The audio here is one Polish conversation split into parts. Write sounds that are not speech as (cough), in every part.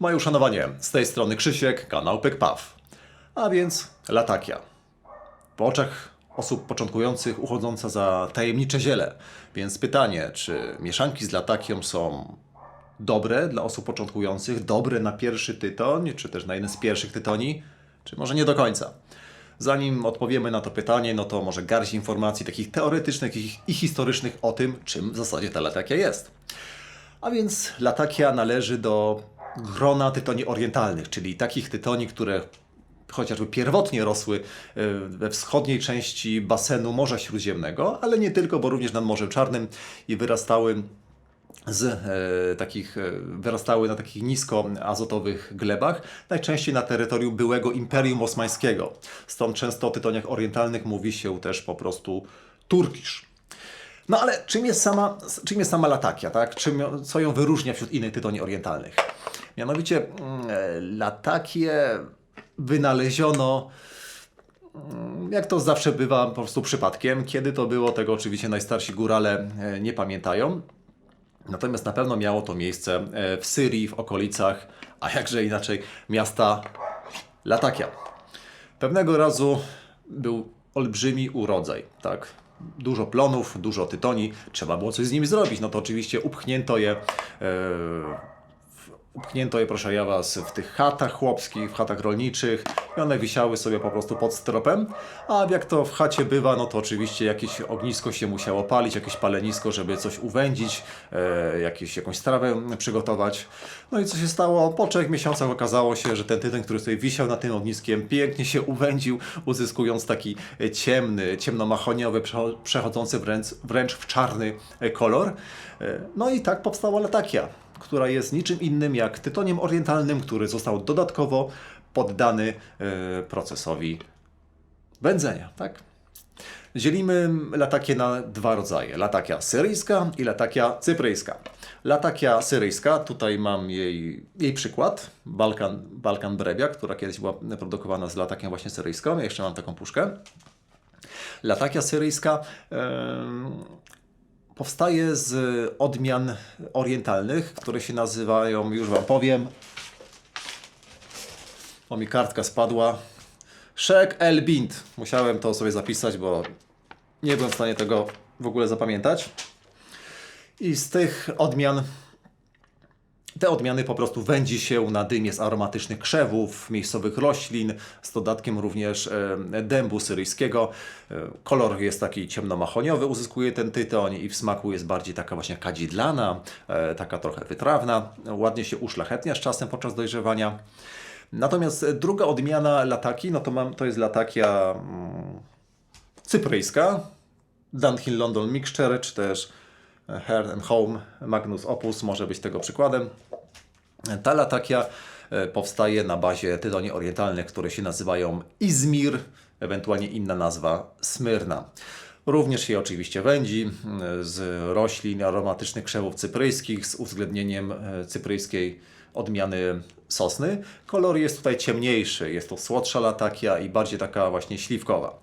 Moje uszanowanie, z tej strony Krzysiek, kanał PykPaw. A więc Latakia. W oczach osób początkujących uchodząca za tajemnicze ziele. Więc pytanie, czy mieszanki z Latakią są dobre dla osób początkujących, dobre na pierwszy tytoń, czy też na jeden z pierwszych tytoni, czy może nie do końca? Zanim odpowiemy na to pytanie, no to może garść informacji takich teoretycznych i historycznych o tym, czym w zasadzie ta latakia jest. A więc latakia należy do grona tytoni orientalnych, czyli takich tytoni, które chociażby pierwotnie rosły e, we wschodniej części basenu Morza Śródziemnego, ale nie tylko, bo również nad Morzem Czarnym i wyrastały z e, takich, e, wyrastały na takich nisko azotowych glebach, najczęściej na terytorium byłego Imperium Osmańskiego. Stąd często o tytoniach orientalnych mówi się też po prostu turkisz. No ale czym jest sama, czym jest sama latakia, tak? Czym, co ją wyróżnia wśród innych tytoni orientalnych? Mianowicie mm, e, latakię wynaleziono mm, jak to zawsze bywa po prostu przypadkiem. Kiedy to było, tego oczywiście najstarsi górale e, nie pamiętają. Natomiast na pewno miało to miejsce e, w Syrii, w okolicach, a jakże inaczej, miasta Latakia. Pewnego razu był olbrzymi urodzaj, tak? Dużo plonów, dużo tytoni, trzeba było coś z nimi zrobić. No to oczywiście upchnięto je, e, upchnięto je, proszę ja was, w tych chatach chłopskich, w chatach rolniczych i one wisiały sobie po prostu pod stropem. A jak to w chacie bywa, no to oczywiście jakieś ognisko się musiało palić, jakieś palenisko, żeby coś uwędzić, e, jakieś, jakąś strawę przygotować. No i co się stało? Po trzech miesiącach okazało się, że ten tytoń, który sobie wisiał na tym ogniskiem, pięknie się uwędził, uzyskując taki e, ciemny, ciemnomachoniowy, przecho- przechodzący wręcz, wręcz w czarny e, kolor. E, No i tak powstała latakia, która jest niczym innym jak tytoniem orientalnym, który został dodatkowo poddany e, procesowi wędzenia, tak? Dzielimy latakię na dwa rodzaje. Latakia syryjska i latakia cypryjska. Latakia syryjska, tutaj mam jej, jej przykład, Balkan, Balkan Brewia, która kiedyś była produkowana z latakiem właśnie syryjską. Ja jeszcze mam taką puszkę. Latakia syryjska powstaje z odmian orientalnych, które się nazywają, już Wam powiem, o mi kartka spadła, Shek El Bint. Musiałem to sobie zapisać, bo nie byłem w stanie tego w ogóle zapamiętać. I z tych odmian, te odmiany po prostu wędzi się na dymie z aromatycznych krzewów, miejscowych roślin, z dodatkiem również e, dębu syryjskiego. E, kolor jest taki ciemnomachoniowy, uzyskuje ten tytoń i w smaku jest bardziej taka właśnie kadzidlana, e, taka trochę wytrawna. Ładnie się uszlachetnia z czasem podczas dojrzewania. Natomiast druga odmiana lataki, no to, mam, to jest latakia mm, cypryjska, Dunhill London Mixture, czy też Heart and Home Magnus Opus może być tego przykładem. Ta latakia e, powstaje na bazie tytoni orientalnych, które się nazywają Izmir, ewentualnie inna nazwa Smyrna. Również się oczywiście wędzi z roślin aromatycznych krzewów cypryjskich z uwzględnieniem e, cypryjskiej odmiany sosny. Kolor jest tutaj ciemniejszy, jest to słodsza latakia i bardziej taka właśnie śliwkowa.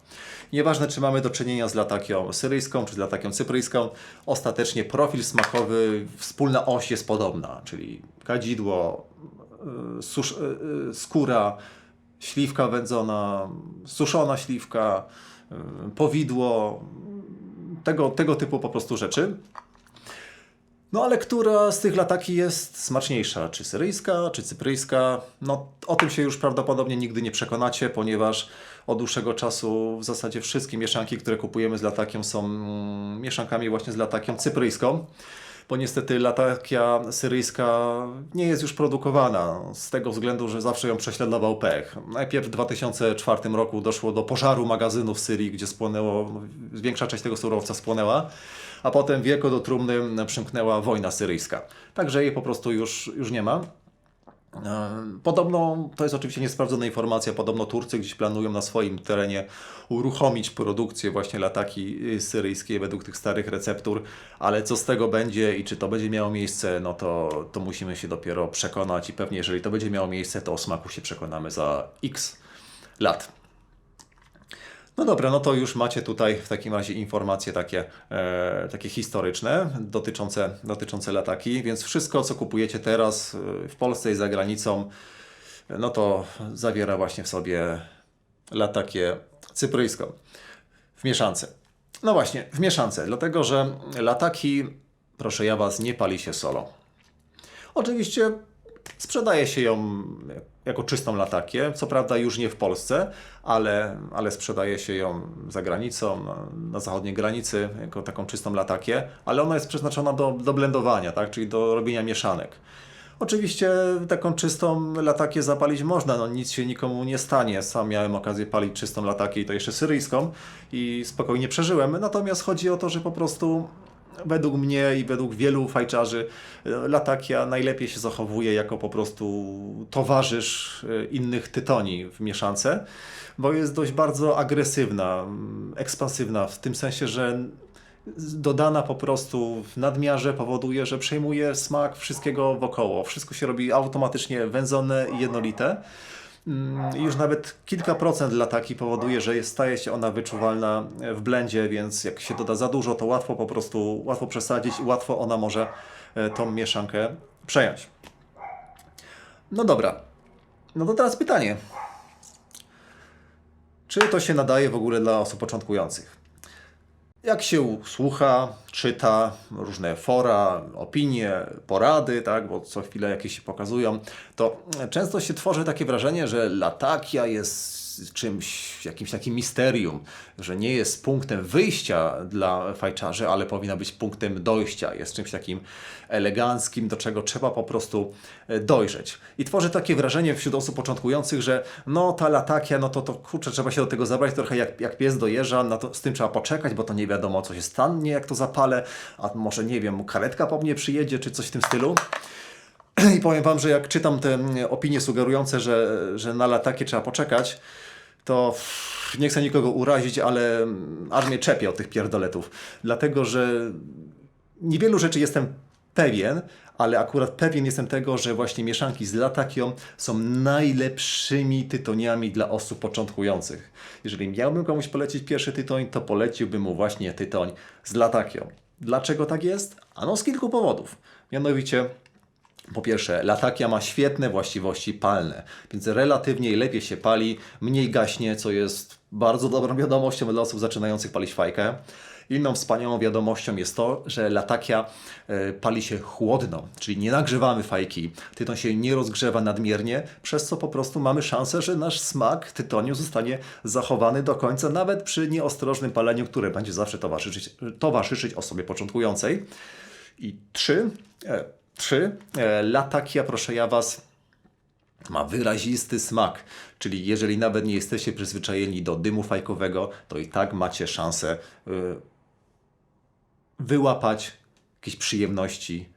Nieważne, czy mamy do czynienia z latakią syryjską, czy z latakią cypryjską, ostatecznie profil smakowy, wspólna oś jest podobna, czyli kadzidło, y, susz, y, y, skóra, śliwka wędzona, suszona śliwka, powidło, tego, tego typu po prostu rzeczy. No ale która z tych lataki jest smaczniejsza? Czy syryjska, czy cypryjska? No o tym się już prawdopodobnie nigdy nie przekonacie, ponieważ od dłuższego czasu w zasadzie wszystkie mieszanki, które kupujemy z latakiem są mm, mieszankami właśnie z latakiem cypryjską. Bo niestety latakia syryjska nie jest już produkowana z tego względu, że zawsze ją prześladował pech. Najpierw w 2004 roku doszło do pożaru magazynu w Syrii, gdzie spłonęło, większa część tego surowca spłonęła a potem wielko do trumny przymknęła wojna syryjska. Także jej po prostu już, już nie ma. E, Podobno, to jest oczywiście niesprawdzona informacja, podobno Turcy gdzieś planują na swoim terenie uruchomić produkcję właśnie lataki y, syryjskiej według tych starych receptur, ale co z tego będzie i czy to będzie miało miejsce, no to, to musimy się dopiero przekonać i pewnie jeżeli to będzie miało miejsce, to o smaku się przekonamy za x lat. No dobra, no to już macie tutaj w takim razie informacje takie, e, takie historyczne dotyczące, dotyczące lataki, więc wszystko, co kupujecie teraz e, w Polsce i za granicą, no to zawiera właśnie w sobie latakie cypryjską w mieszance. No właśnie, w mieszance, dlatego że lataki, proszę ja Was, nie pali się solo. Oczywiście sprzedaje się ją jako czystą latakię, co prawda już nie w Polsce, ale, ale sprzedaje się ją za granicą, na zachodniej granicy, jako taką czystą latakię, ale ona jest przeznaczona do, do blendowania, tak? czyli do robienia mieszanek. Oczywiście taką czystą latakię zapalić można, no nic się nikomu nie stanie. Sam miałem okazję palić czystą latakię i to jeszcze syryjską i spokojnie przeżyłem. Natomiast chodzi o to, że po prostu według mnie i według wielu fajczarzy e, latakia najlepiej się zachowuje jako po prostu towarzysz e, innych tytoni w mieszance, bo jest dość bardzo agresywna, mm, ekspansywna w tym sensie, że dodana po prostu w nadmiarze powoduje, że przejmuje smak wszystkiego wokoło. Wszystko się robi automatycznie wędzone i jednolite. Mm, Już nawet kilka procent lataki powoduje, że staje się ona wyczuwalna w blendzie, więc jak się doda za dużo, to łatwo po prostu, łatwo przesadzić i łatwo ona może e, tą mieszankę przejąć. No dobra. No to teraz pytanie. Czy to się nadaje w ogóle dla osób początkujących? Jak się słucha, czyta różne fora, opinie, porady, tak, bo co chwilę jakieś się pokazują, to często się tworzy takie wrażenie, że latakia jest czymś, jakimś takim misterium, że nie jest punktem wyjścia dla fajczarzy, ale powinna być punktem dojścia. Jest czymś takim eleganckim, do czego trzeba po prostu e, dojrzeć. I tworzy takie wrażenie wśród osób początkujących, że no ta latakia, no to, to kurczę, trzeba się do tego zabrać trochę jak, jak pies dojeżdża, no to z tym trzeba poczekać, bo to nie wiadomo co się stanie, jak to zapalę, a może nie wiem, karetka po mnie przyjedzie, czy coś w tym stylu. (clears throat) I powiem Wam, że jak czytam te opinie sugerujące, że, że na latakie trzeba poczekać, to nie chcę nikogo urazić, ale aż mnie czepie od tych pierdoletów. Dlatego, że niewielu rzeczy jestem pewien, ale akurat pewien jestem tego, że właśnie mieszanki z latakią są najlepszymi tytoniami dla osób początkujących. Jeżeli miałbym komuś polecić pierwszy tytoń, to poleciłbym mu właśnie tytoń z latakią. Dlaczego tak jest? Ano z kilku powodów. Mianowicie po pierwsze, latakia ma świetne właściwości palne, więc relatywnie lepiej się pali, mniej gaśnie, co jest bardzo dobrą wiadomością dla osób zaczynających palić fajkę. Inną wspaniałą wiadomością jest to, że latakia e, pali się chłodno, czyli nie nagrzewamy fajki. Tyton się nie rozgrzewa nadmiernie, przez co po prostu mamy szansę, że nasz smak tytoniu zostanie zachowany do końca, nawet przy nieostrożnym paleniu, które będzie zawsze towarzyszyć, towarzyszyć osobie początkującej. I trzy, e, trzy e, latakia, proszę ja Was, ma wyrazisty smak, czyli jeżeli nawet nie jesteście przyzwyczajeni do dymu fajkowego, to i tak macie szansę y, wyłapać jakieś przyjemności,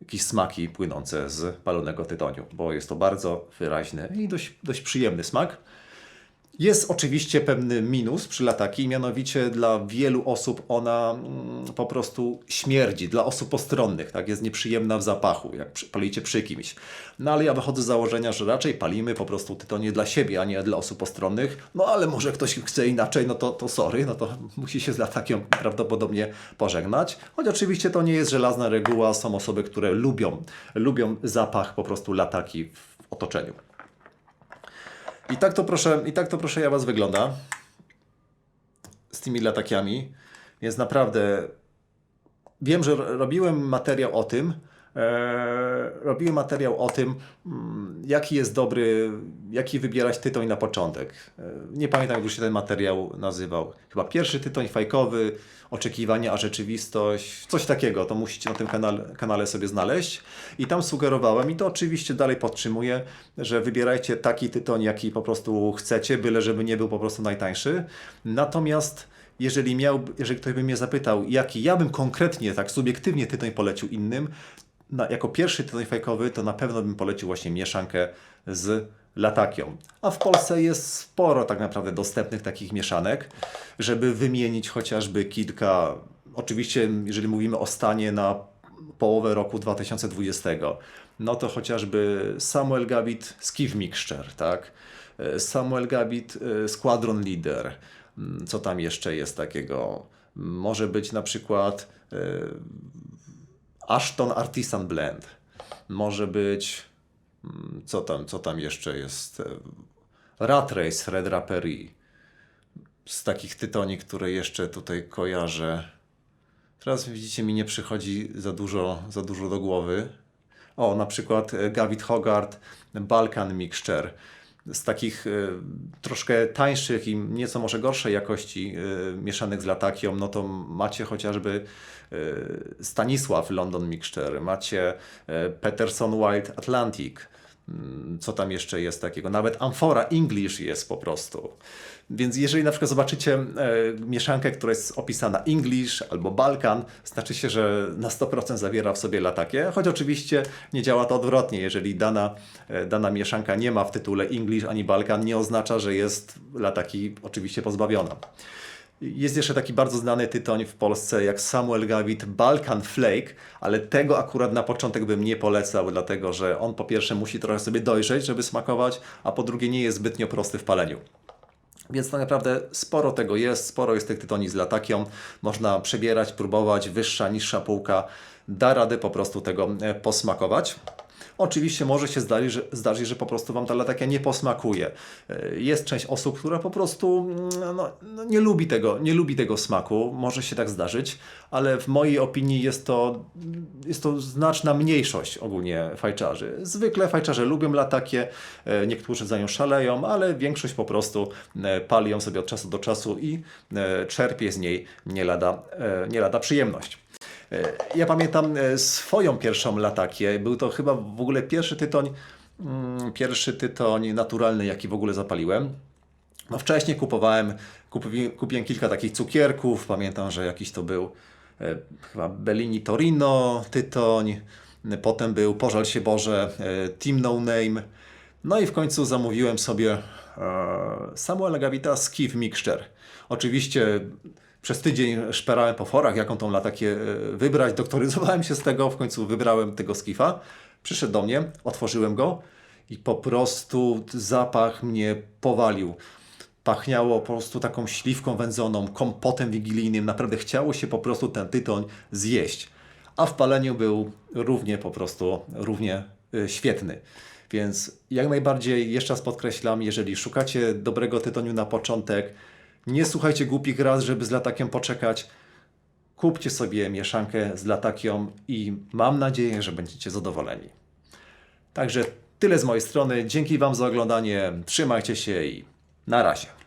jakieś smaki płynące z palonego tytoniu, bo jest to bardzo wyraźny i dość, dość przyjemny smak. Jest oczywiście pewny minus przy lataki, mianowicie dla wielu osób ona mm, po prostu śmierdzi, dla osób postronnych, tak, jest nieprzyjemna w zapachu, jak palicie przy kimś. No ale ja wychodzę z założenia, że raczej palimy po prostu tytonie dla siebie, a nie dla osób postronnych. No ale może ktoś chce inaczej, no to, to sorry, no to musi się z latakiem prawdopodobnie pożegnać. Choć oczywiście to nie jest żelazna reguła, są osoby, które lubią, lubią zapach po prostu lataki w otoczeniu. I tak to proszę, i tak to proszę ja Was wygląda z tymi latakiami. Więc naprawdę wiem, że ro- robiłem materiał o tym. E, robiłem materiał o tym, mm, jaki jest dobry, jaki wybierać tytoń na początek. E, nie pamiętam, jak już się ten materiał nazywał. Chyba pierwszy tytoń fajkowy, oczekiwania, a rzeczywistość, coś takiego. To musicie na tym kanale, kanale sobie znaleźć. I tam sugerowałem, i to oczywiście dalej podtrzymuję, że wybierajcie taki tytoń, jaki po prostu chcecie, byle żeby nie był po prostu najtańszy. Natomiast jeżeli, miał, jeżeli ktoś by mnie zapytał, jaki ja bym konkretnie, tak subiektywnie tytoń polecił innym, na, jako pierwszy tytoń fajkowy, to na pewno bym polecił właśnie mieszankę z latakią. A w Polsce jest sporo tak naprawdę dostępnych takich mieszanek, żeby wymienić chociażby kilka. Oczywiście, jeżeli mówimy o stanie na połowę roku 2020, no to chociażby Samuel Gabit Skiff Mixture, tak? Samuel Gabit Squadron Leader, Mm, Co tam jeszcze jest takiego? Może być na przykład e, Ashton Artisan Blend. Może być, mm, co tam, co tam jeszcze jest? E, Rat Race Fred Rappery. Z takich tytoni, które jeszcze tutaj kojarzę. Teraz widzicie, mi nie przychodzi za dużo, za dużo do głowy. O, na przykład e, Gavit Hogarth Balkan Mixture. Z takich e, troszkę tańszych i nieco może gorszej jakości e, mieszanych z latakią, no to macie chociażby e, Stanisław London Mixture, macie Peterson Wild Atlantic. Mm, Co tam jeszcze jest takiego? Nawet Amphora English jest po prostu. Więc jeżeli na przykład zobaczycie e, mieszankę, która jest opisana English albo Balkan, znaczy się, że na 100% zawiera w sobie latakie, choć oczywiście nie działa to odwrotnie. Jeżeli dana, e, dana mieszanka nie ma w tytule English ani Balkan, nie oznacza, że jest lataki oczywiście pozbawiona. Jest jeszcze taki bardzo znany tytoń w Polsce jak Samuel Gawit Balkan Flake, ale tego akurat na początek bym nie polecał, dlatego że on po pierwsze musi trochę sobie dojrzeć, żeby smakować, a po drugie nie jest zbytnio prosty w paleniu. Więc tak naprawdę sporo tego jest, sporo jest tych tytoni z latakią. Można przebierać, próbować, wyższa, niższa półka da radę po prostu tego e, posmakować. Oczywiście może się zdarzyć, że, zdarzyć, że po prostu Wam ta latakia nie posmakuje. E, Jest część osób, która po prostu mm, no, no, nie, lubi tego, nie lubi tego smaku. Może się tak zdarzyć, ale w mojej opinii jest to, jest to znaczna mniejszość ogólnie fajczarzy. Zwykle fajczarze lubią latakie, e, niektórzy za nią szaleją, ale większość po prostu e, pali ją sobie od czasu do czasu i czerpie z niej nie lada, nie lada przyjemność. E, Ja pamiętam e, swoją pierwszą latakię. Był to chyba w ogóle pierwszy tytoń, mm, pierwszy tytoń naturalny, jaki w ogóle zapaliłem. No wcześniej kupowałem, kupi, kupiłem kilka takich cukierków. Pamiętam, że jakiś to był e, chyba Bellini Torino tytoń. Potem był Pożal się Boże, Team No Name. No i w końcu zamówiłem sobie Samuela Gavita Skiff Mixture. Oczywiście przez tydzień szperałem po forach, jaką tą latakię e, wybrać. Doktoryzowałem się z tego, w końcu wybrałem tego skifa. Przyszedł do mnie, otworzyłem go i po prostu zapach mnie powalił. Pachniało po prostu taką śliwką wędzoną, kompotem wigilijnym. Naprawdę chciało się po prostu ten tytoń zjeść. A w paleniu był równie po prostu, równie y, świetny. Więc jak najbardziej, jeszcze raz podkreślam, jeżeli szukacie dobrego tytoniu na początek, nie słuchajcie głupich raz, żeby z latakiem poczekać. Kupcie sobie mieszankę z latakią i mam nadzieję, że będziecie zadowoleni. Także tyle z mojej strony. Dzięki Wam za oglądanie. Trzymajcie się i na razie.